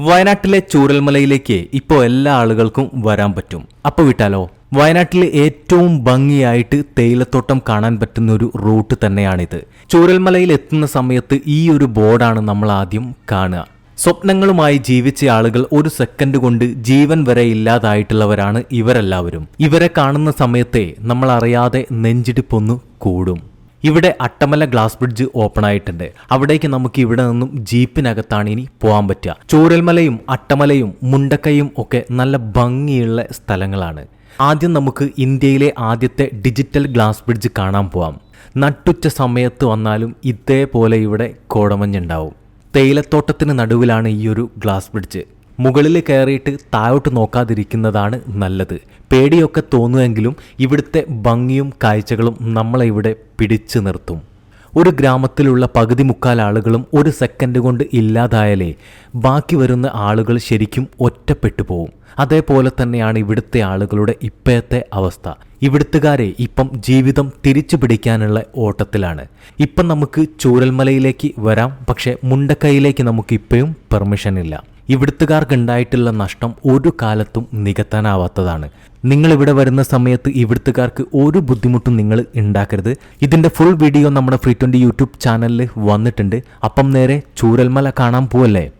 വയനാട്ടിലെ ചൂരൽമലയിലേക്ക് ഇപ്പോൾ എല്ലാ ആളുകൾക്കും വരാൻ പറ്റും. അപ്പോൾ വിട്ടാലോ? വയനാട്ടിൽ ഏറ്റവും ഭംഗിയായിട്ട് തേയിലത്തോട്ടം കാണാൻ പറ്റുന്ന ഒരു റൂട്ട് തന്നെയാണിത്. ചൂരൽമലയിൽ എത്തുന്ന സമയത്ത് ഈ ഒരു ബോർഡാണ് നമ്മൾ ആദ്യം കാണുക. സ്വപ്നങ്ങളുമായി ജീവിച്ച ആളുകൾ ഒരു സെക്കൻഡ് കൊണ്ട് ജീവൻ വരെ ഇല്ലാതായിട്ടുള്ളവരാണ് ഇവരെല്ലാവരും. ഇവരെ കാണുന്ന സമയത്തെ നമ്മൾ അറിയാതെ നെഞ്ചിടിപ്പൊന്ന് കൂടും. ഇവിടെ അട്ടമല ഗ്ലാസ് ബ്രിഡ്ജ് ഓപ്പൺ ആയിട്ടുണ്ട്. അവിടേക്ക് നമുക്ക് ഇവിടെ നിന്നും ജീപ്പിനകത്താണ് ഇനി പോകാൻ പറ്റുക. ചൂരൽമലയും അട്ടമലയും മുണ്ടക്കയും ഒക്കെ നല്ല ഭംഗിയുള്ള സ്ഥലങ്ങളാണ്. ആദ്യം നമുക്ക് ഇന്ത്യയിലെ ആദ്യത്തെ ഡിജിറ്റൽ ഗ്ലാസ് ബ്രിഡ്ജ് കാണാൻ പോവാം. നട്ടുച്ച സമയത്ത് വന്നാലും ഇതേപോലെ ഇവിടെ കോടമഞ്ഞുണ്ടാവും. തേയിലത്തോട്ടത്തിന് നടുവിലാണ് ഈ ഒരു ഗ്ലാസ് ബ്രിഡ്ജ്. മുകളിൽ കയറിയിട്ട് താഴോട്ട് നോക്കാതിരിക്കുന്നതാണ് നല്ലത്. പേടിയൊക്കെ തോന്നുമെങ്കിലും ഇവിടുത്തെ ഭംഗിയും കാഴ്ചകളും നമ്മളെ ഇവിടെ പിടിച്ചു നിർത്തും. ഒരു ഗ്രാമത്തിലുള്ള പകുതി മുക്കാൽ ആളുകളും ഒരു സെക്കൻഡ് കൊണ്ട് ഇല്ലാതായാലേ ബാക്കി വരുന്ന ആളുകൾ ശരിക്കും ഒറ്റപ്പെട്ടു പോവും. അതേപോലെ തന്നെയാണ് ഇവിടുത്തെ ആളുകളുടെ ഇപ്പോഴത്തെ അവസ്ഥ. ഇവിടുത്തുകാരെ ഇപ്പം ജീവിതം തിരിച്ചു പിടിക്കാനുള്ള ഓട്ടത്തിലാണ്. ഇപ്പം നമുക്ക് ചൂരൽമലയിലേക്ക് വരാം പക്ഷേ മുണ്ടക്കൈയിലേക്ക് നമുക്ക് ഇപ്പോഴും പെർമിഷൻ ഇല്ല ഇവിടുത്തുകാർക്ക് ഉണ്ടായിട്ടുള്ള നഷ്ടം ഒരു കാലത്തും നികത്താനാവാത്തതാണ്. നിങ്ങൾ ഇവിടെ വരുന്ന സമയത്ത് ഇവിടുത്തുകാർക്ക് ഒരു ബുദ്ധിമുട്ടും നിങ്ങൾ ഉണ്ടാക്കരുത്. ഇതിന്റെ ഫുൾ വീഡിയോ നമ്മുടെ ഫ്രീ ട്വന്റി യൂട്യൂബ് ചാനലിൽ വന്നിട്ടുണ്ട്. അപ്പം നേരെ ചൂരൽമല കാണാൻ പോവല്ലേ?